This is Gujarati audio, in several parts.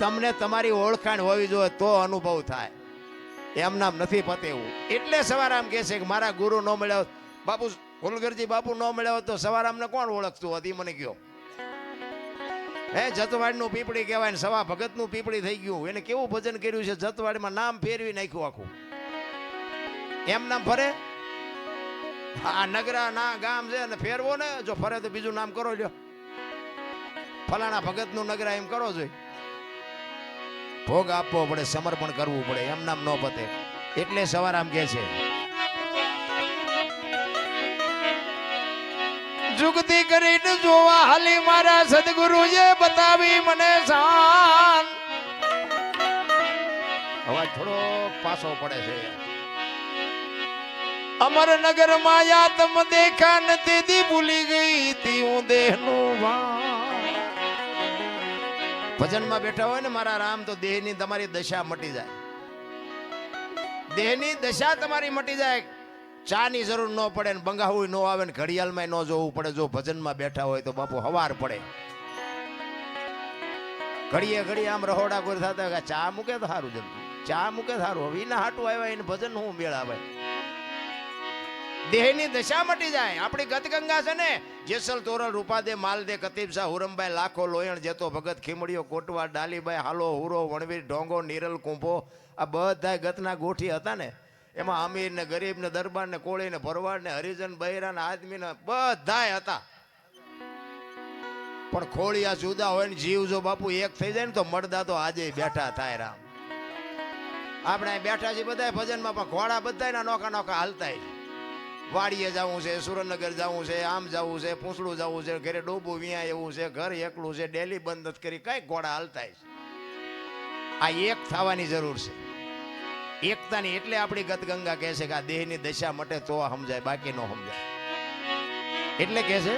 તમને તમારી ઓળખાણ હોવી જોઈએ તો અનુભવ થાય. એમ નામ નથી પતે એવું એટલે સવારામ કહે છે કે મારા ગુરુ ન મળ્યા બાપુ ફુલગરજી બાપુ ન મળ્યા તો સવારામને કોણ ઓળખતું હતી મને કયો હે, જતવાડનું પીપળી કહેવાય ને સવા ભગતનું પીપળી થઈ ગયું. એને કેવું ભજન કર્યું છે? જતવાડમાં નામ ફેરવી નાખ્યું આખું. એમ નામ ફરે? આ નગરા ના ગામ છે અને ફેરવો ને, જો ફરે તો બીજું નામ કરો લ્યો. ફલાણા ભગતનું નગરા એમ કરો જોઈએ ભોગ આપવો પડે, સમર્પણ કરવું પડે, એમ નામ ન પતે. એટલે સવારામ કે છે, જુગતી કરીને જોવા હાલી મારા સદગુરુએ બતાવી મને શાન. અવાજ થોડો પાછો પડે છે. અમરનગર માયા તમ દેખા નથી ભૂલી ગઈ તી હું દેહનું ભાન ભજનમાં બેઠા હોય ને મારા રામ, તો દેહની તમારી દશા મટી જાય. દેહની દશા તમારી મટી જાય. ચાની જરૂર ન પડે ને બંગાવું ન આવે ને ઘડિયાળમાં ન જોવું પડે. જો ભજનમાં બેઠા હોય તો બાપુ હવાર પડે. ઘડીએ ઘડીએ આમ રહોડા કોઈ થતા ચા મૂકે તો સારું જલ્દી ચા મૂકે સારું. હવે એના હાટું આવ્યા એને ભજન હું મેળાવે? દેહની દશા મટી જાય. આપણી ગતગંગા છે ને, જેસલ તોરલ રૂપાદે માલદે કતીબ હુરમભાઈ, લાખો, લોયણ, જેતો, ભગત, ખીમડીઓ, કોટવા ડાલીભાઈ હાલો, હુરો, વણવીર, ઢોંગો, નીરલ, કુંભો, આ બધા ગતના ગોઠી હતા ને. એમાં અમીર ને ગરીબ ને દરબાર ને કોળી ને ભરવાડ ને હરિજન, બૈરા ને આદમી ને બધાય હતા. પણ ખોળિયા જુદા હોય ને, જીવ જો બાપુ એક થઈ જાય ને, તો મળદા તો આજે બેઠા થાય રામ. આપણે બેઠા છીએ બધા ભજનમાં, પણ ઘોડા બધા નોખા નોખા હાલતા છે. વાડીએ જવું છે, સુરેન્દ્રનગર જવું છે, આમ જવું છે, પૂંછડું જવું છે, ઘરે ડોબું વિયા એવું છે, ઘર એકલું છે, ડેલી બંધ જ કરી કઈ ઘોડા હાલતા છે. આ એક થવાની જરૂર છે. એકતાની એટલે આપણી ગતગંગા કહે છે કે આ દેહની દશા મટે તો સમજાય, બાકી ન સમજાય. એટલે કહે છે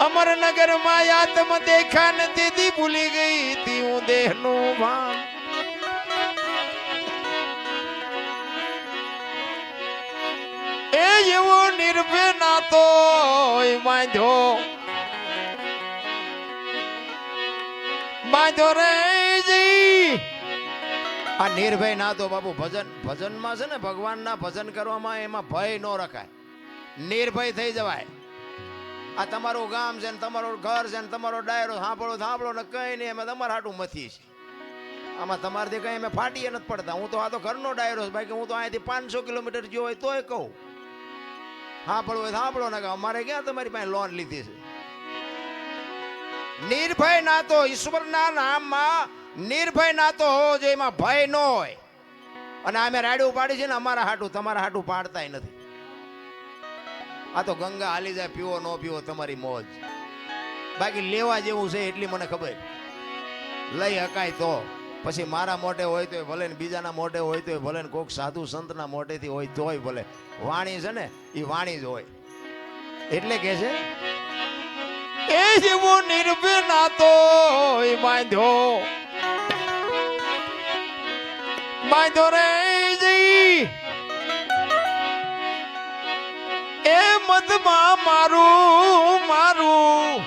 અમરનગરમાં આત્મ દેખા નથી ભૂલી ગઈ તી હું દેહનું ભાન એવો નિર્ભય નાતો બાંધો. બાંધો રે જી. આ નિર્ભય ના તો બાપુ ભજન, ભજનમાં છે ને ભગવાનના ભજન કરવામાં એમાં ભય ન રખાય. નિર્ભય થઈ જવાય. આ તમારું ગામ છે ને તમારું ઘર છે ને તમારો ડાયરો, સાંભળો સાંભળો ને કઈ નહીં, એમાં તમારા હાટું મથી છે. આમાં તમારાથી કઈ અમે ફાટીએ નથી પડતા. હું તો આ તો ઘરનો ડાયરો બાકી હું તો અહીંયાથી પાંચસો કિલોમીટર ગયો હોય તોય કહું. સાંભળવું સાંભળો ને અમારે ક્યાં તમારી પાસે લોન લીધી છે? નિર્ભય નાતો ઈશ્વરના નામમાં, નિર્ભય નાતો હોવો જોઈએ, એમાં ભય ન હોય. અને અમે રાડ્યું પાડી છે ને અમારા હાટું, તમારા હાટું પાડતાય નથી. આ તો ગંગા હાલી જાય, પીવો ન પીવો, તમારી મોજ. બાકી લેવા જેવું છે એટલી મને ખબર. લઈ હકાય તો. પછી મારા મોઢે હોય તો ભલે ને બીજાના મોઢે હોય તો ભલે ને કોઈક સાધુ સંતના મોઢેથી હોય તોય ભલે. વાણી છે ને એ વાણી જ હોય. એટલે કે છે, એ જેવો નિર્ભય તો બાંધ્યો બાંધ્યો રે એ મધમાં મારું મારું.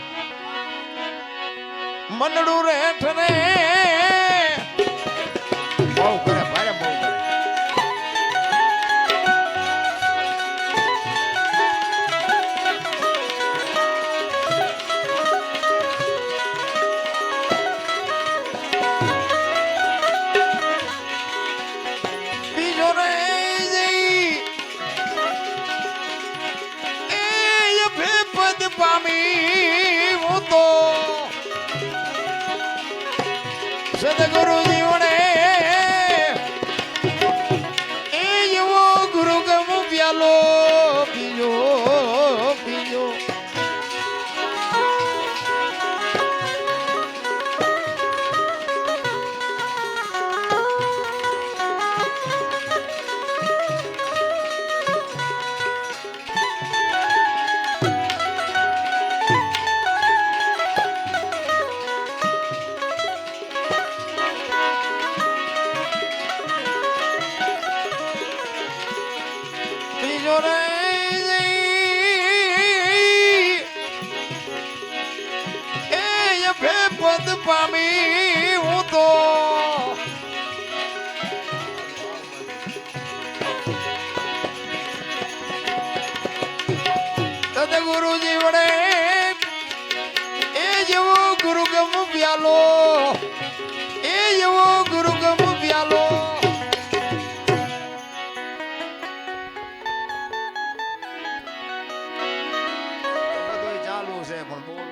મંડળું રેઠ રે ગુરુજી વડે. એ જેવો ગુરુ ગમ વ્યાલો. એ જેવો ગુરુ ગમ વ્યાલો ચાલુ છે પણ બોલ.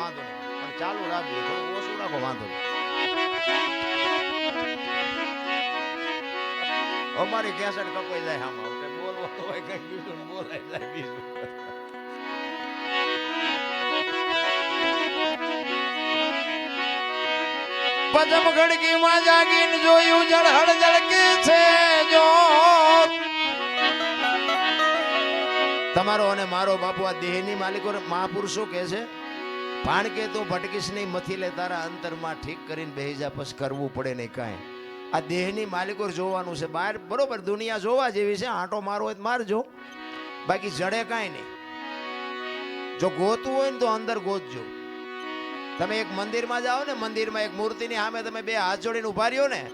વાંધો નહીં. ચાલુ રાખજો ઓછું રાખો, વાંધો નહીં. અમારી કેસેટ કપાઈ જાય આમાં. પદમ ગડગીમાં જાગીને જોયું જળહળ જળકે છે જો. તમારો અને મારો બાપુ આ દેહની માલિકો મહાપુરુષો કે છે? ભાણ કે તું ભટકીશ નહીં, મથી લે, તારા અંતરમાં ઠીક કરીને બેહી જા કરવું પડે નહીં કાંઈ. આ દેહની માલિકો જોવાનું છે. બહાર બરોબર, દુનિયા જોવા જેવી છે. આંટો મારો હોય મારજો બાકી જડે કાંઈ નહીં. જો ગોતું હોય ને તો અંદર ગોતજો. તમે એક મંદિરમાં જાઓ ને, મંદિરમાં એક મૂર્તિની સામે તમે બે હાથ જોડીને ઊભા રહ્યો ને,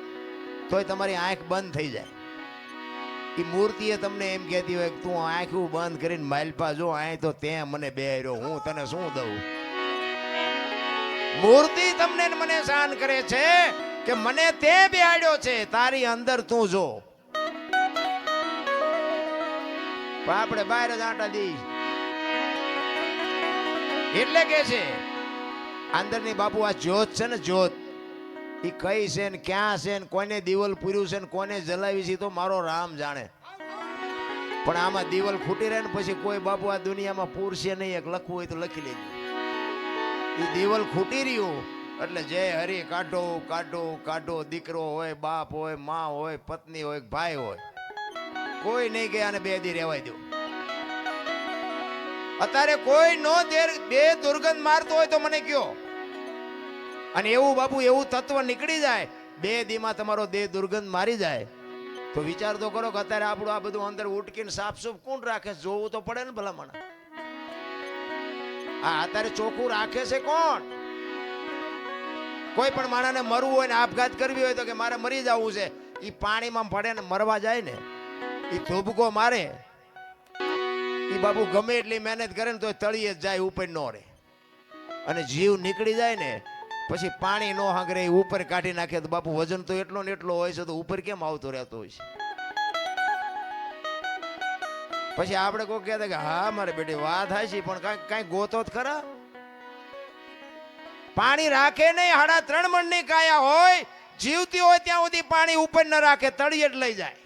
તોય તમારી આંખ બંધ થઈ જાય. એ મૂર્તિએ તમને એમ કહેતી હોય કે તું આંખું બંધ કરીને માલપા જો, આય તો તે મને બે રહ્યો, હું તને શું દઉં? મૂર્તિ તમને મને શાન કરે છે કે મને તે બેહાડ્યો છે, તારી અંદર તું જો. પણ આપણે બહાર જ આંટા દી એટલે કે છે, અંદરની બાપુ આ જ્યોત છે ને જ્યોત એ કઈ છે ને ક્યાં છે ને કોને દીવલ પૂર્યું છે ને કોને જલાવી છે તો મારો રામ જાણે. પણ આમાં દિવલ ખૂટી રહે ને પછી કોઈ બાપુ આ દુનિયામાં પૂરશે નહીં, એક લખવું હોય તો લખી લેજો. એ દિવાલ ખૂટી રહ્યું. એટલે જય હરી, કાઢો કાઢો કાઢો, દીકરો હોય, બાપ હોય, માં હોય, પત્ની હોય, ભાઈ હોય. કોઈ નહીં કે આને બે દી રહેવાય દો અત્યારે કોઈ નો બે દુર્ગંધ મારતો હોય તો મને કયો. અને એવું બાપુ, એવું તત્વ નીકળી જાય, બે દીમાં તમારો દેહ દુર્ગંધ મારી જાય. તો વિચાર તો કરો કે અત્યારે આપણું આ બધું અંદર ઉટકીને સાફસૂફ કોણ રાખે? જોવું તો પડે ને ભલામણ. આ અત્યારે ચોખ્ખું રાખે છે કોણ? કોઈ પણ માણસને મરવું હોય ને આપઘાત કરવી હોય તો કે મારે મરી જવું છે એ પાણીમાં પડે ને મરવા જાય ને એ ધોબકો મારે. એ બાપુ ગમે એટલી મહેનત કરે ને તો તળીએ જ જાય, ઉપર નો રહે. અને જીવ નીકળી જાય ને, પછી પાણી નો હાંગરે એ ઉપર કાઢી નાખે તો બાપુ વજન તો એટલો ને એટલો હોય છે તો ઉપર કેમ આવતો રહેતો હોય છે? પછી આપણે કોઈ કહેતા કે, હા, મારે બેટી, વાત થાય પણ કાંઈ કાંઈ ગોતો જ ખરા? પાણી રાખે નહીં, હાડા ત્રણ મણની કાયા હોય, જીવતી હોય ત્યાં સુધી પાણી ઉપર ન રાખે, તળિયે જ લઈ જાય.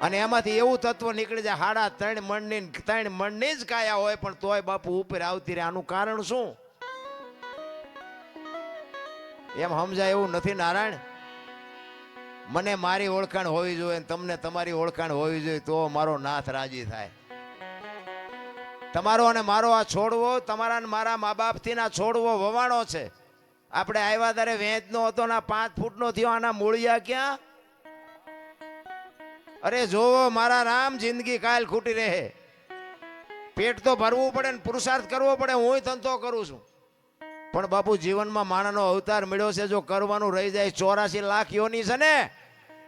અને એમાંથી એવું તત્વ નીકળી જાય, હાડા ત્રણ મણની ત્રણ મણની જ કાયા હોય, પણ તોય બાપુ ઉપર આવતી રહે. આનું કારણ શું? એમ સમજાય એવું નથી નારાયણ? મને મારી ઓળખાણ હોવી જોઈએ તમને તમારી ઓળખાણ હોવી જોઈએ તો મારો નાથ રાજી થાય. તમારો અને મારો આ છોડવો, તમારા મારા મા બાપથી ના છોડવો વવાણો છે. આપણે આવ્યા ત્યારે વેચનો હતો ના પાંચ ફૂટનો થયો, આના મૂળિયા ક્યાં? અરે જોવો, મારા રામ જિંદગી કાલ ખૂટી રહે. પેટ તો ભરવું પડે ને પુરુષાર્થ કરવો પડે, હું ધંધો કરું છું. પણ બાપુ, જીવનમાં માણાનો અવતાર મળ્યો છે, જો કરવાનું રહી જાય, ચોરાસી લાખ યોની છે ને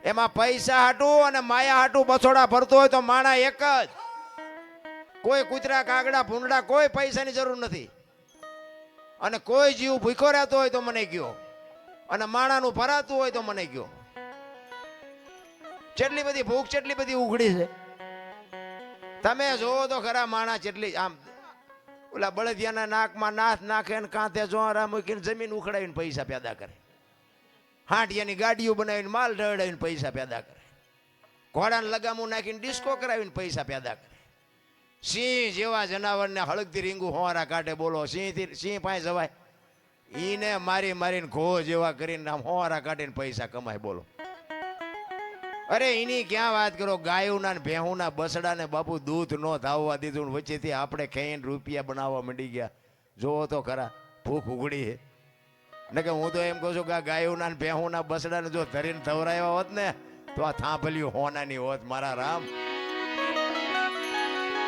એમાં પૈસા હાટું અને માયા હાટું બછોડા ભરતો હોય તો માણા એક જ. કોઈ કૂતરા, કાગડા ભૂંડા કોઈ પૈસાની જરૂર નથી. અને કોઈ જીવ ભૂખો રહેતો હોય તો મને ગયો. અને માણાનું ભરાતું હોય તો મને ગયો. જેટલી બધી ભૂખ જેટલી બધી ઉઘડી છે. તમે જોવો તો ખરા માણા જેટલી આમ, ઓલા બળદિયાના નાકમાં નાથ નાખે ને કાંતે જોરા મૂકીને જમીન ઉખડાવીને પૈસા પેદા કરે. હાંડિયાની ગાડીઓ બનાવીને માલ રડાવીને પૈસા પેદા કરે. ઘોડાને લગામું નાખીને ડિસ્કો કરાવીને પૈસા પેદા કરે. સિંહ જેવા જનાવરને હળગતી રીંગું હોવારા કાઢે બોલો, સિંહથી, સિંહ પાસે જવાય. એને મારી મારીને ઘો જેવા કરીને આમ હોવારા કાઢીને પૈસા કમાય, બોલો. અરે એની ક્યાં વાત કરો? ગાયોના ભેહુના બસડા ને બાપુ દૂધ નો ધાવવા દીધું વચ્ચેથી આપણે ખાઈને રૂપિયા બનાવવા માંડી ગયા. જોવો તો ખરા, ભૂખ ઉઘડી છે. ને કે હું તો એમ કહું છું કે આ ગાયોના ને ભેહુના બસડા ને જો ધરીને ધવરાયા હોત ને, તો આ થાંભલ્યું હોનાની હોત મારા રામ.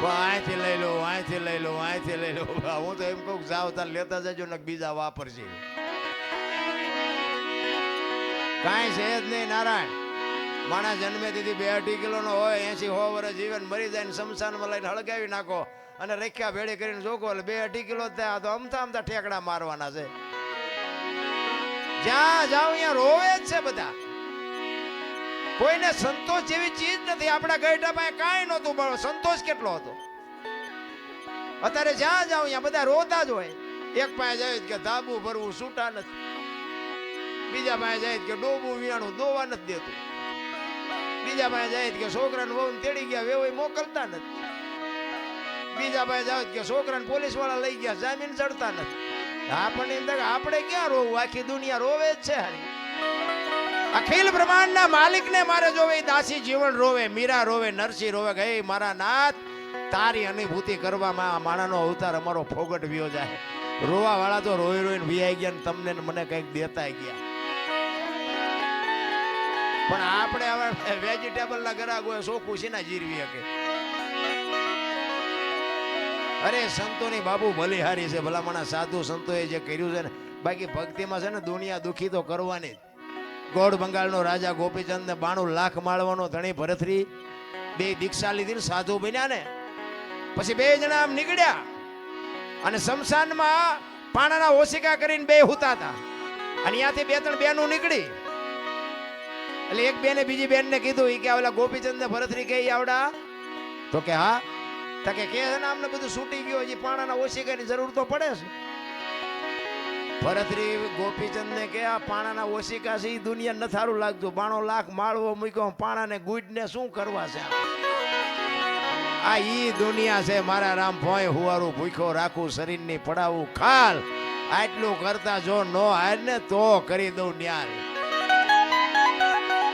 અહીંથી લઈ લો અહીંથી લઈ લો અહીંથી લઈ લો. હું તો એમ કહું જાઓ, તાર લેતા જજો ને બીજા વાપરજે. કાંઈ છે જ નહીં, નારાયણ. માણસ જન્મે તેથી બે અઢી કિલોનો હોય એસી હો વર્ષ જીવન મરી જાય ને શમશાનમાં લઈને હળગાવી નાખો અને રેખ્યા ભેળી કરીને જોકો એટલે બે અઢી કિલો થયા. તો અમથા અમથા ઠેકડા મારવાના છે. જ્યાં જાઓ અહીંયા રોવે જ છે બધા. કોઈને સંતોષ જેવી ચીજ નથી. આપણા ગઈઢા પાસે કાંઈ નહોતું, પણ સંતોષ કેટલો હતો? અત્યારે જ્યાં જાઓ અહીંયા બધા રોતા જ હોય. એક પાસે જાય કે ધાબુ ભરવું છૂટા નથી. બીજા પાસે જાય કે ડોબું વિયાણું દોવા નથી દેતું. બીજા પાસે જાય કે છોકરાને વહુ તેડી ગયા વેવાઈ મોકલતા નથી. બીજા પાસે જાવ કે છોકરાને પોલીસવાળા લઈ ગયા, જામીન ચડતા નથી. આપણને થાય આપણે ક્યાં રોવું? આખી દુનિયા રોવે જ છે હારી. અખિલ બ્રહ્માંડના માલિકને મારે જોવે દાસી જીવન રોવે, મીરા રોવે, નરસિંહ રોવે, કે મારા નાથ, તારી અનુભૂતિ કરવામાં આ માણાનો અવતાર અમારો ફોગટ વ્યો જાય. રોવા વાળા તો રોઈ રોઈને વિયાઈ ગયા ને તમને મને કંઈક દેતા ગયા. પણ આપણે હવે વેજીટેબલ ના ગરાગ હોય ચોખ્ખું છે જીરવી શકે? અરે, સંતોની બાબુ બલિહારી છે. ભલામણા સાધુ સંતોએ જે કર્યું છે ને, બાકી ભક્તિમાં છે ને, દુનિયા દુખી તો કરવાની જ. ગોળ બંગાળનો રાજા ગોપીચંદ ને બાણું લાખ માળવાનો ધણી ભરતરી બે દીક્ષા લીધી ને સાધુ બન્યા ને. પછી બે જણા આમ નીકળ્યા અને શમશાનમાં પાણાના ઓશિકા કરીને બે હુતા હતા. અને ત્યાંથી બે ત્રણ બેનું નીકળી. એટલે એક બેને બીજી બેનને કીધું કે ઓલા ગોપીચંદ ને ભરતરી કે આવડા? તો કે, હા. તો કે કે આમને બધું છૂટી ગયું હજી પાણાના ઓશિકાની જરૂર તો પડે છે. ભરતરી ગોપીચંદ ને કે આ પાણાના ઓશિકા છે એ દુનિયા ન થારું લાગતું. બાણો લાખ માળવો મૂક્યો, પાણાને ગુઈડને શું કરવા છે? આ ઈ દુનિયા છે, મારા રામ ભોય હુવારું ભૂખ્યો રાખું, શરીરની પડાવું ખાલ. આટલું કરતા જો નો હાર ને તો કરી દઉં ન્યાલ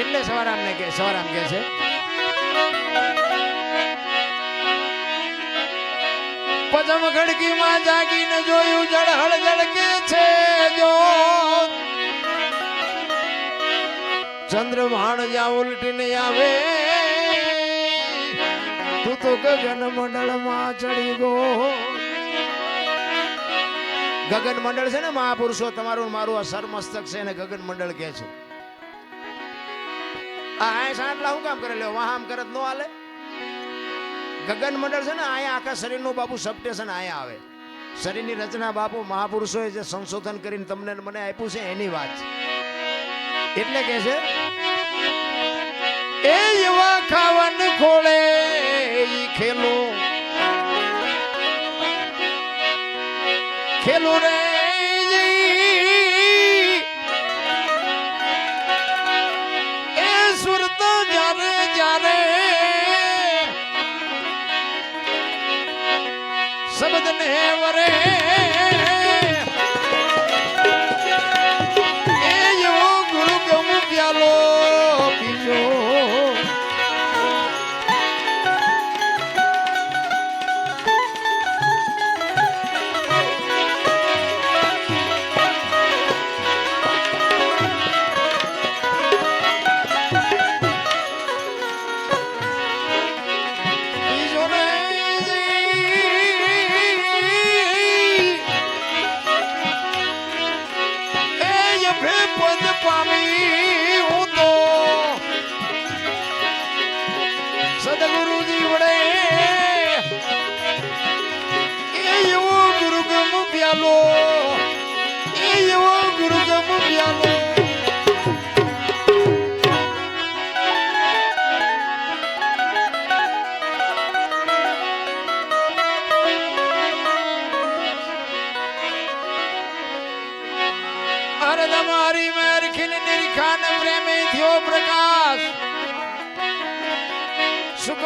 એટલે સવારામ ને કે સવારામ કે છે. પદમ ખડકીમાં જાગીને જોયું જળહળ જળકે છે જો. ચંદ્રમાણ જ્યાં ઉલટીને આવે, તું તો ગગન મંડળમાં ચડી ગયો ગગન મંડળ છે ને મહાપુરુષો, તમારું મારું આ સરમસ્તક છે ને ગગન મંડળ કે છે. સંશોધન કરીને તમને મને આપ્યું છે એની વાત એટલે કે છે, એ એવા ખાવન ખોળે ખેલું. ખેલું શબ્દ ને